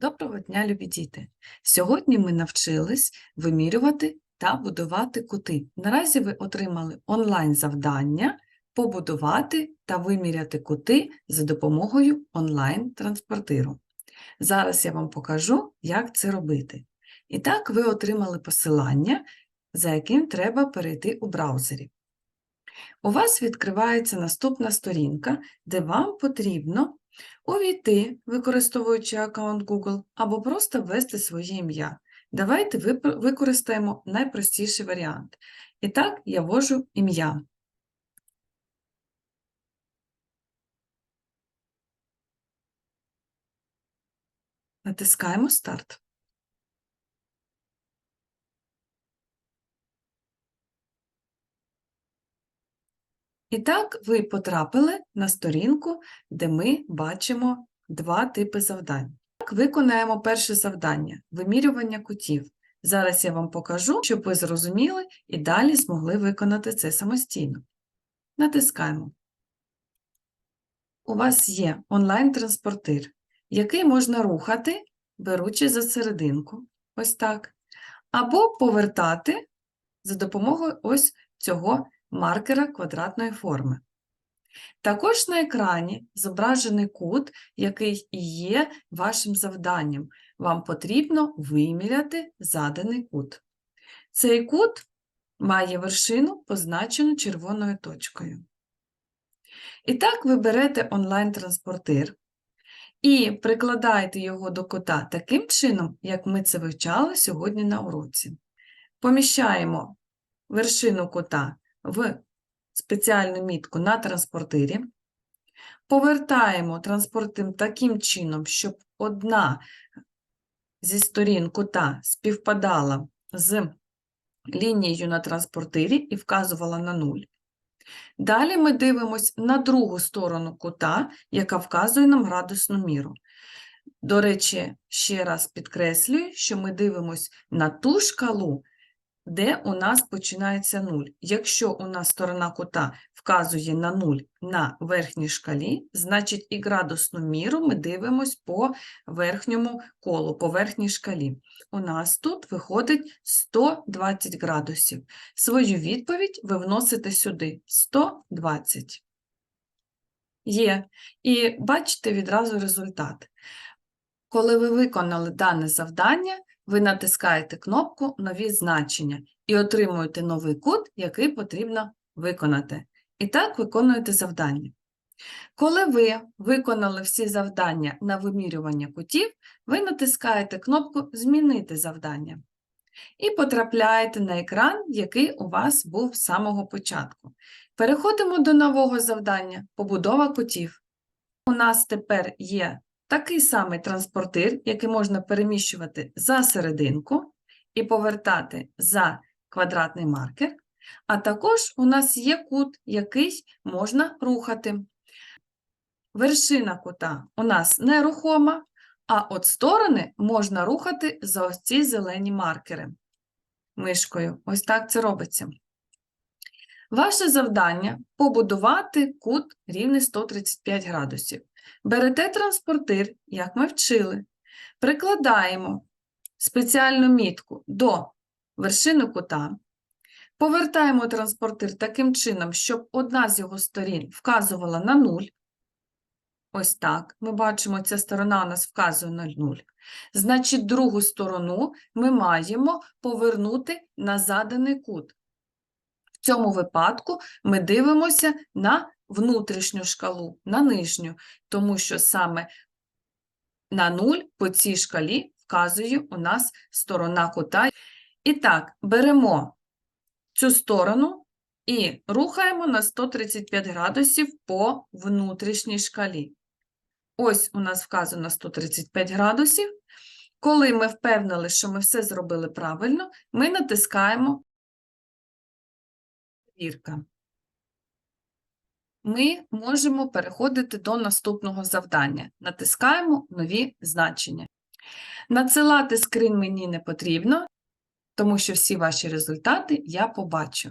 Доброго дня, любі діти! Сьогодні ми навчились вимірювати та будувати кути. Наразі ви отримали онлайн-завдання побудувати та виміряти кути за допомогою онлайн-транспортиру. Зараз я вам покажу, як це робити. І так, ви отримали посилання, за яким треба перейти у браузері. У вас відкривається наступна сторінка, де вам потрібно увійти, використовуючи аккаунт Google, або просто ввести своє ім'я. Давайте використаємо найпростіший варіант. І так, я ввожу ім'я. Натискаємо старт. І так, ви потрапили на сторінку, де ми бачимо два типи завдань. Так, виконаємо перше завдання вимірювання кутів. Зараз я вам покажу, щоб ви зрозуміли і далі змогли виконати це самостійно. Натискаємо. У вас є онлайн-транспортир, який можна рухати, беручи за серединку, ось так, або повертати за допомогою ось цього маркера квадратної форми. Також на екрані зображений кут, який і є вашим завданням. Вам потрібно виміряти заданий кут. Цей кут має вершину, позначену червоною точкою. І так ви берете онлайн-транспортир і прикладаєте його до кута таким чином, як ми це вивчали сьогодні на уроці. Поміщаємо вершину кута в спеціальну мітку на транспортирі, повертаємо транспортир таким чином, щоб одна зі сторін кута співпадала з лінією на транспортирі і вказувала на 0. Далі ми дивимось на другу сторону кута, яка вказує нам градусну міру. До речі, ще раз підкреслюю, що ми дивимось на ту шкалу, де у нас починається 0. Якщо у нас сторона кута вказує на 0 на верхній шкалі, значить і градусну міру ми дивимось по верхньому колу, по верхній шкалі. У нас тут виходить 120 градусів. Свою відповідь ви вносите сюди 120. Є. І бачите відразу результат. Коли ви виконали дане завдання, ви натискаєте кнопку Нові значення і отримуєте новий кут, який потрібно виконати. І так виконуєте завдання. Коли ви виконали всі завдання на вимірювання кутів, ви натискаєте кнопку Змінити завдання і потрапляєте на екран, який у вас був з самого початку. Переходимо до нового завдання Побудова кутів. У нас тепер є такий самий транспортир, який можна переміщувати за серединку і повертати за квадратний маркер, а також у нас є кут, який можна рухати. Вершина кута у нас нерухома, а от сторони можна рухати за ось ці зелені маркери мишкою. Ось так це робиться. Ваше завдання побудувати кут рівний 135 градусів. Берете транспортир, як ми вчили, прикладаємо спеціальну мітку до вершини кута, повертаємо транспортир таким чином, щоб одна з його сторін вказувала на 0. Ось так. Ми бачимо, ця сторона у нас вказує на 0. Значить, другу сторону ми маємо повернути на заданий кут. В цьому випадку ми дивимося на внутрішню шкалу, на нижню, тому що саме на 0 по цій шкалі вказує у нас сторона кута. І так, беремо цю сторону і рухаємо на 135 градусів по внутрішній шкалі. Ось у нас вказано 135 градусів. Коли ми впевнили, що ми все зробили правильно, ми натискаємо перевірка. Ми можемо переходити до наступного завдання. Натискаємо нові значення. Надсилати скрин мені не потрібно, тому що всі ваші результати я побачу.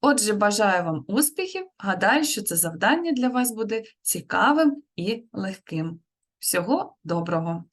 Отже, бажаю вам успіхів. Гадаю, що це завдання для вас буде цікавим і легким. Всього доброго!